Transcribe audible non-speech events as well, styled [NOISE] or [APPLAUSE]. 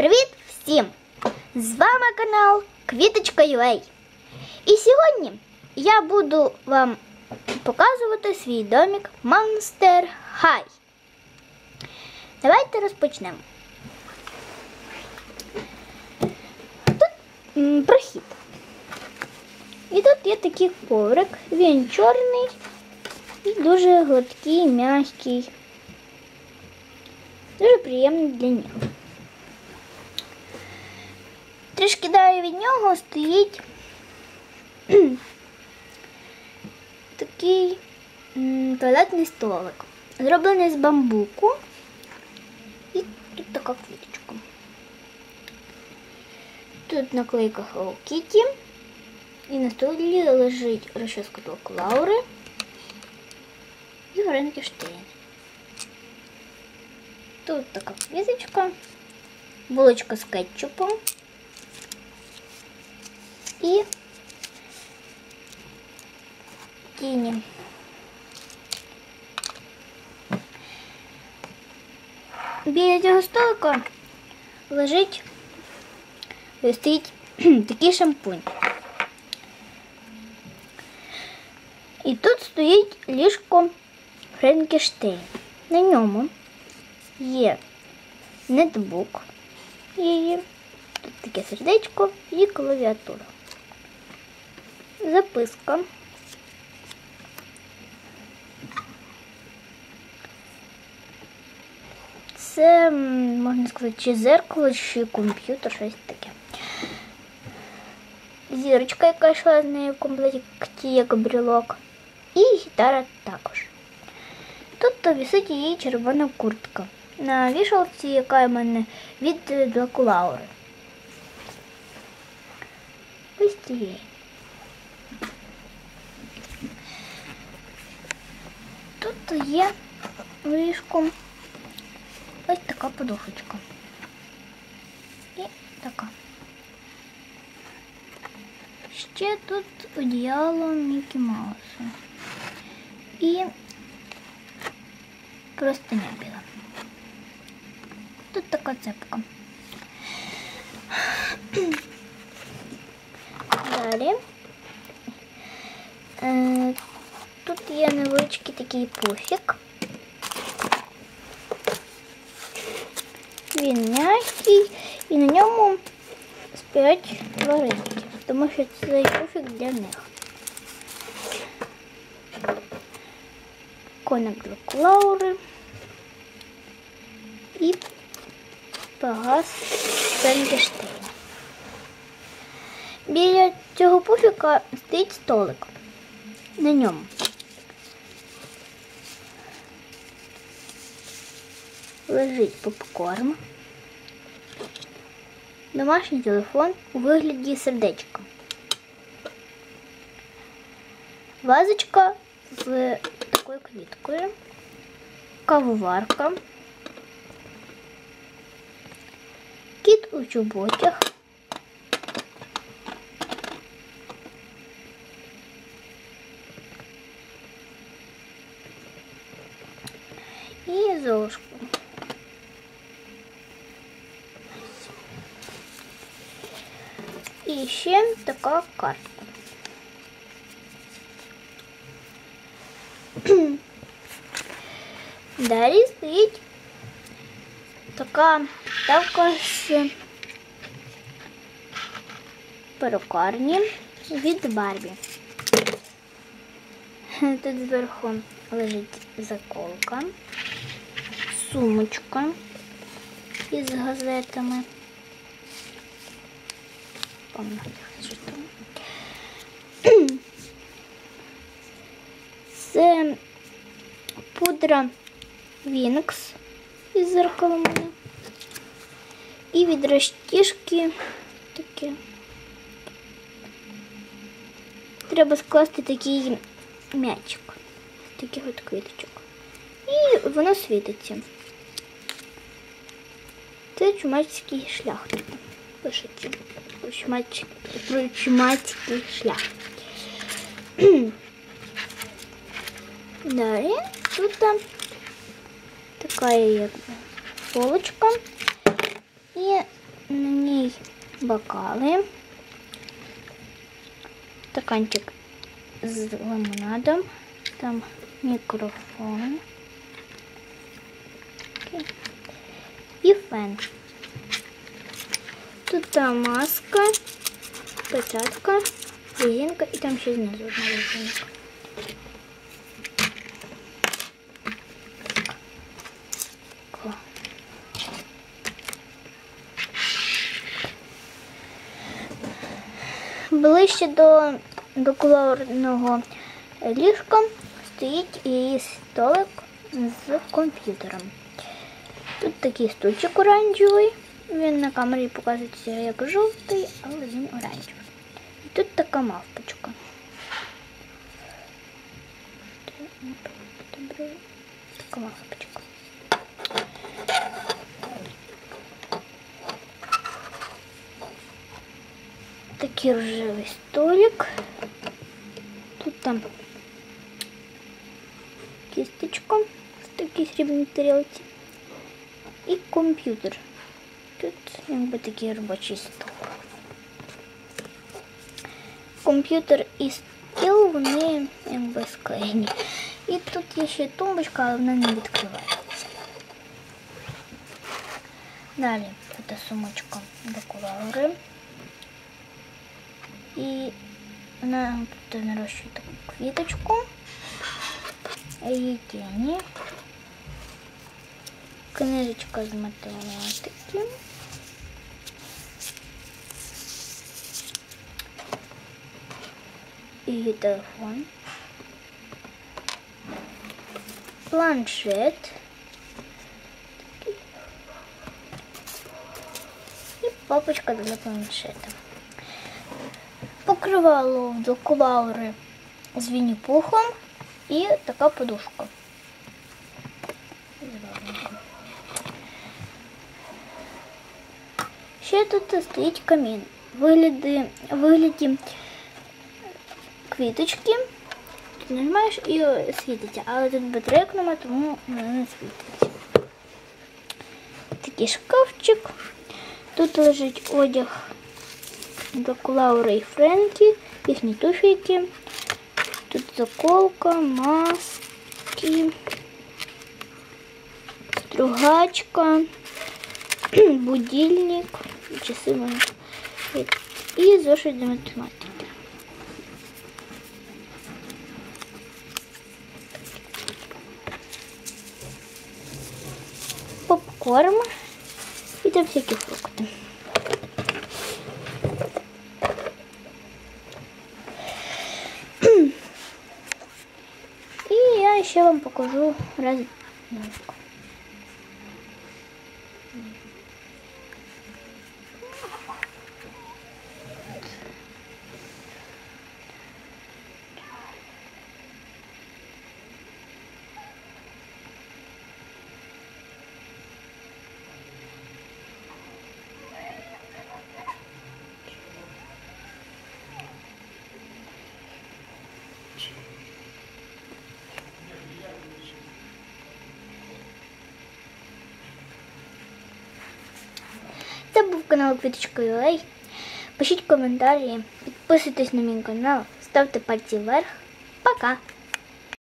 Привіт всім! З вами канал Квіточка UA. І сьогодні я буду вам показувати свій домик Monster High. Давайте розпочнемо. Тут прохід. І тут є такий коврик. Він чорний і дуже гладкий, м'який. Дуже приємний для нього. Трішки далі від нього стоїть [CLEARS THROAT] такий туалетний столик. Зроблений з бамбуку. І тут така квіточка. Тут наклейка Hello Kitty. І на столі лежить розчоска Лаури і Франкенштейн. Тут така квіточка, булочка з кетчупом і тіні. Біля цього столика лежить стоїть [CLEARS THROAT] такий шампунь. І тут стоїть ліжко Франкенштейн. На ньому є нетбук її, тут таке сердечко і клавіатура. Записка. Це, можна сказати, чи зеркало, чи комп'ютер, щось таке. Зірочка, яка йшла з нею в комплекті як брілок. І гітара також. Тут висить її червона куртка. На вішалці, яка в мене від Блакулаури. Ось цієї. Тут є ліжко ось така подушечка. І така. Ще тут одіяло Мікі Мауса. І просто не біла. Тут така цепка. Далі. Е, тут є невеличкий такий пуфік. Він м'який і на ньому сплять тваринки, тому що цей пуфік для них. Коник для Лаури і пагас Франкенштейна. Біля цього пуфіка стоїть столик. На ньому. Лежить попкорн, домашній телефон у вигляді сердечка, вазочка з такою квіткою, кавоварка, кіт у чоботях, і золушку. І ще така картка. [CLEARS THROAT] Далі стоїть така тавка з перукарні від Барбі. [CLEARS THROAT] Тут зверху лежить заколка, сумочка із газетами. Там. Це пудра Вінкс із зеркалами. І від розтіжки таке. Треба скласти такий м'ячик. Таких от квіточок. І воно світиться. Це чумацький шлях. Пишеться. Чумацький шлях. [CLEARS THROAT] Далі тут там така як полочка і бокали, стаканчик з лимонадом, там мікрофон Окей. і фен. Тут там маска, печатка, резинка і там ще знизу одна резинка. Ближче до бакалаврного ліжка стоїть і столик з комп'ютером. Тут такий стульчик оранжевий. Він на камері показується як жовтий, але він оранжевий. І тут така мавпочка. Добре. Така мавпочка. Такий рожевий столик. Тут там кісточка в такій срібній тарілці. І комп'ютер. Тут якби такий робочий стол. Комп'ютер і стіл, вони якби склеєні. І тут є ще тумбочка, але вона не відкривається. Далі тут сумочка бакалаври. І вона тут нарощує таку квіточку. Її тіні. Книжечка з математики. І телефон. Планшет. І папочка для планшета. Покривало в докулаури з Вінні-Пухом і така подушка. Ще тут стоїть камін. Вигляди, вигляді квіточки. Ти нажимаєш і світиться, але тут батарейок нема, тому воно не світить. Такий шкафчик. Тут лежить одяг до Лаури і Френкі, їхні туфельки. Тут заколка, маски, стругачка, [CLEARS THROAT] будильник, часи мене і зошит для математики. Попкорн і там всякі фрукти. І я ще вам покажу раз. Це був канал Квіточка UA. Пишіть коментарі, підписуйтесь на мій канал, ставте пальці вверх. Пока!